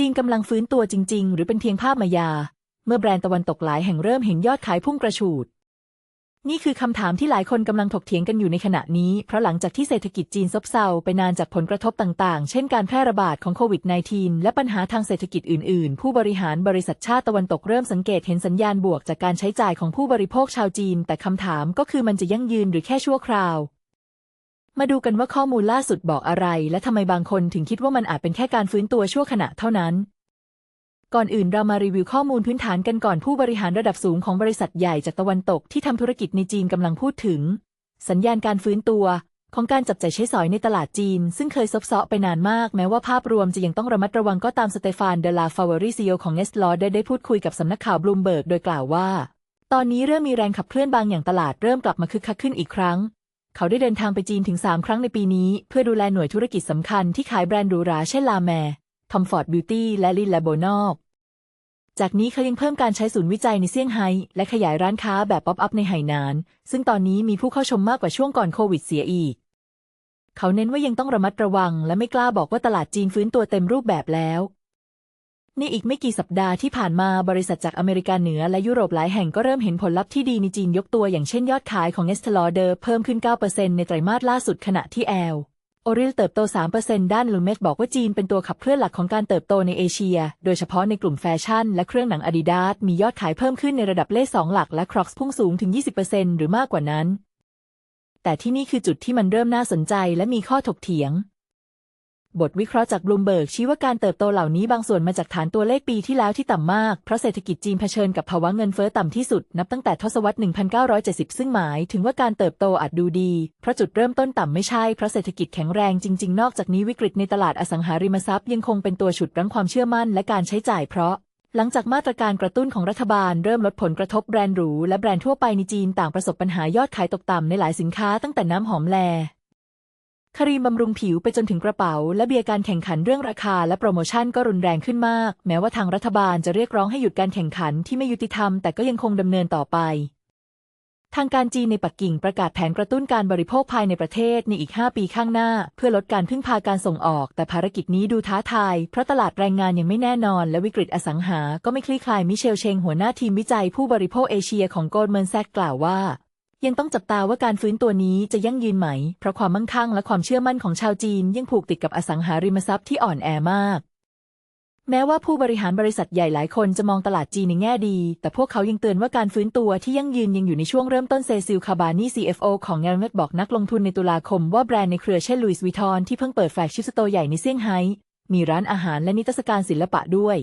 จีนกำลังฟื้นตัวจริง ๆ หรือเป็นเพียงภาพมายา เมื่อแบรนด์ตะวันตกหลายแห่งเริ่มเห็นยอดขายพุ่งกระฉูด นี่คือคำถามที่หลายคนกำลังถกเถียงกันอยู่ในขณะนี้ เพราะหลังจากที่เศรษฐกิจจีนซบเซาไปนานจากผลกระทบต่างๆ เช่นการแพร่ระบาดของโควิด -19 และปัญหาทางเศรษฐกิจอื่น ๆ ผู้บริหารบริษัทชาติตะวันตกเริ่มสังเกตเห็นสัญญาณบวกจากการใช้จ่ายของผู้บริโภคชาวจีน แต่คำถามก็คือมันจะยั่งยืนหรือแค่ชั่วคราว มาดูกันว่าข้อมูลล่าสุดบอกอะไร และทำไมบางคนถึงคิดว่ามันอาจเป็นแค่การฟื้นตัวชั่วขณะเท่านั้น ก่อนอื่นเรามารีวิวข้อมูลพื้นฐานกันก่อนผู้บริหารระดับสูงของบริษัทใหญ่จากตะวันตกที่ทำธุรกิจในจีนกำลังพูดถึง สัญญาณการฟื้นตัว ของการจับจ่ายใช้สอยในตลาดจีน ซึ่งเคยซบเซาะไปนานมาก แม้ว่าภาพรวมจะยังต้องระมัดระวังก็ตามสเตฟานเดลาฟาวริซีโอของเนสลอได้ได้พูดคุยกับสำนักข่าวบลูมเบิร์กโดยกล่าวว่าตอนนี้เริ่มมีแรงขับเคลื่อนบางอย่างตลาดเริ่มกลับมาคึกคักขึ้นอีกครั้ง เขาได้เดินทางไปจีนถึง 3 ครั้งในปีนี้ เพื่อดูแลหน่วยธุรกิจสำคัญที่ขายแบรนด์หรูหราเช่นลาแมร์ทอมฟอร์ดบิวตี้และลินและโบนอก จากนี้เขายังเพิ่มการใช้ศูนย์วิจัยในเซี่ยงไฮ้และขยายร้านค้าแบบป๊อปอัพในไหหนาน ซึ่งตอนนี้มีผู้เข้าชมมากกว่าช่วงก่อนโควิดเสียอีก เขาเน้นว่ายังต้องระมัดระวัง และไม่กล้าบอกว่าตลาดจีนฟื้นตัวเต็มรูปแบบแล้ว ในอีกไม่กี่สัปดาห์ที่ผ่านมาบริษัทจากอเมริกาเหนือและยุโรปหลายแห่งก็เริ่มเห็นผลลัพธ์ที่ดีในจีนยกตัวอย่างเช่นยอดขายของ Estee Lauder เพิ่มขึ้น 9%ในไตรมาสล่าสุดขณะที่แอลโอริลเติบโต 3%ด้านลูเมสบอกว่าจีนเป็นตัวขับเคลื่อนหลักของการเติบโตในเอเชีย โดยเฉพาะในกลุ่มแฟชั่นและเครื่องหนังอาดิดาสมียอดขายเพิ่มขึ้นในระดับเลขสองหลักและครอกส์พุ่งสูงถึง 20%หรือมากกว่านั้น แต่ที่นี่คือจุดที่มันเริ่มน่าสนใจและมีข้อถกเถียง บทวิเคราะห์จากบลูมเบิร์กชี้ว่าการเติบโตเหล่านี้บางส่วนมาจากฐานตัวเลขปีที่แล้วที่ต่ำมาก เพราะเศรษฐกิจจีนเผชิญกับภาวะเงินเฟ้อต่ำที่สุด นับตั้งแต่ทศวรรษ 1970 ซึ่งหมายถึงว่าการเติบโตอาจดูดี เพราะจุดเริ่มต้นต่ำไม่ใช่เพราะเศรษฐกิจแข็งแรงจริง ๆ นอกจากนี้วิกฤตในตลาดอสังหาริมทรัพย์ยังคงเป็นตัวฉุดรั้งความเชื่อมั่นและการใช้จ่ายเพราะหลังจากมาตรการกระตุ้นของรัฐบาลเริ่มลดผลกระทบแบรนด์หรูและแบรนด์ทั่วไปในจีนต่างประสบปัญหายอดขายตกต่ำในหลายสินค้าตั้งแต่น้ำหอมแล ครีมบำรุงผิวไปจนถึงกระเป๋า และเบียร์การแข่งขันเรื่องราคาและโปรโมชั่นก็รุนแรงขึ้นมาก แม้ว่าทางรัฐบาลจะเรียกร้องให้หยุดการแข่งขันที่ไม่ยุติธรรมแต่ก็ยังคงดำเนินต่อไป ทางการจีนในปักกิ่งประกาศแผนกระตุ้นการบริโภคภายในประเทศในอีก 5 ปีข้างหน้า เพื่อลดการพึ่งพาการส่งออก แต่ภารกิจนี้ดูท้าทาย เพราะตลาดแรงงานยังไม่แน่นอน และวิกฤตอสังหา ก็ไม่คลี่คลายมิเชลเชงหัวหน้าทีมวิจัยผู้บริโภคเอเชียของโกลเมนแซกกล่าวว่า ยังต้องจับตาว่าการฟื้นตัวนี้จะยั่งยืนไหม เพราะความมั่งคั่งและความเชื่อมั่นของชาวจีนยังผูกติดกับอสังหาริมทรัพย์ที่อ่อนแอมาก แม้ว่าผู้บริหารบริษัทใหญ่หลายคนจะมองตลาดจีนในแง่ดี แต่พวกเขายังเตือนว่าการฟื้นตัวที่ยั่งยืนยังอยู่ในช่วงเริ่มต้นเซซิลคาบานี CFO ของแงลเมตบอกนักลงทุนในตุลาคมว่าแบรนด์ในเครือเช่นลุยส์วิทอนที่เพิ่งเปิดแฟลกชิพสโตร์ใหญ่ในเซี่ยงไฮ้มีร้านอาหารและนิทรรศการศิลปะด้วย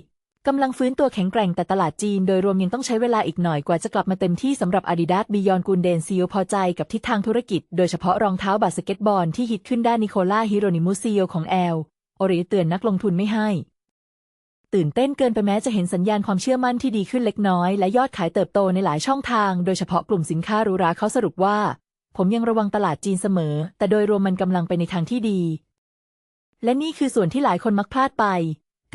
กำลังฟื้นตัวแข็งแกร่งแต่ตลาดจีนโดยรวมยังต้องใช้เวลาอีกหน่อยกว่าจะกลับมาเต็มที่สำหรับ Adidas Beyond กุนเดนซีโอพอใจกับทิศทางธุรกิจ โดยเฉพาะรองเท้าบาสเกตบอลที่ฮิตขึ้นด้านนิโคล่าฮิโรนิมุซีโอของแอลโอริเตือนนักลงทุนไม่ให้ ตื่นเต้นเกินไปแม้จะเห็นสัญญาณความเชื่อมั่นที่ดีขึ้นเล็กน้อย และยอดขายเติบโตในหลายช่องทาง โดยเฉพาะกลุ่มสินค้าหรูหราเขาสรุปว่า ผมยังระวังตลาดจีนเสมอ แต่โดยรวมมันกำลังไปในทางที่ดี และนี่คือส่วนที่หลายคนมักพลาดไป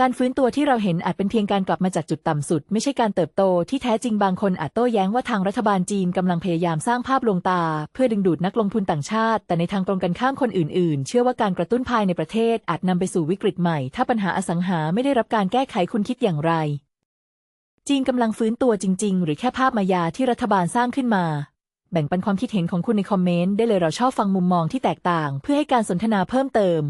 การฟื้นตัวที่เราเห็นอาจเป็นเพียงการกลับมาจากจุดต่ำสุด ไม่ใช่การเติบโตที่แท้จริงบางคนอาจโต้แย้งว่าทางรัฐบาลจีนกำลังพยายามสร้างภาพลวงตา เพื่อดึงดูดนักลงทุนต่างชาติ แต่ในทางตรงกันข้ามคนอื่นๆ เชื่อว่าการกระตุ้นภายในประเทศอาจนำไปสู่วิกฤตใหม่ ถ้าปัญหาอสังหาไม่ได้รับการแก้ไขคุณคิดอย่างไร จีนกำลังฟื้นตัวจริง ๆ หรือแค่ภาพมายาที่รัฐบาลสร้างขึ้นมาแบ่งปันความคิดเห็นของคุณในคอมเมนต์ได้เลยเราชอบฟังมุมมองที่แตกต่าง เพื่อให้การสนทนาเพิ่มเติม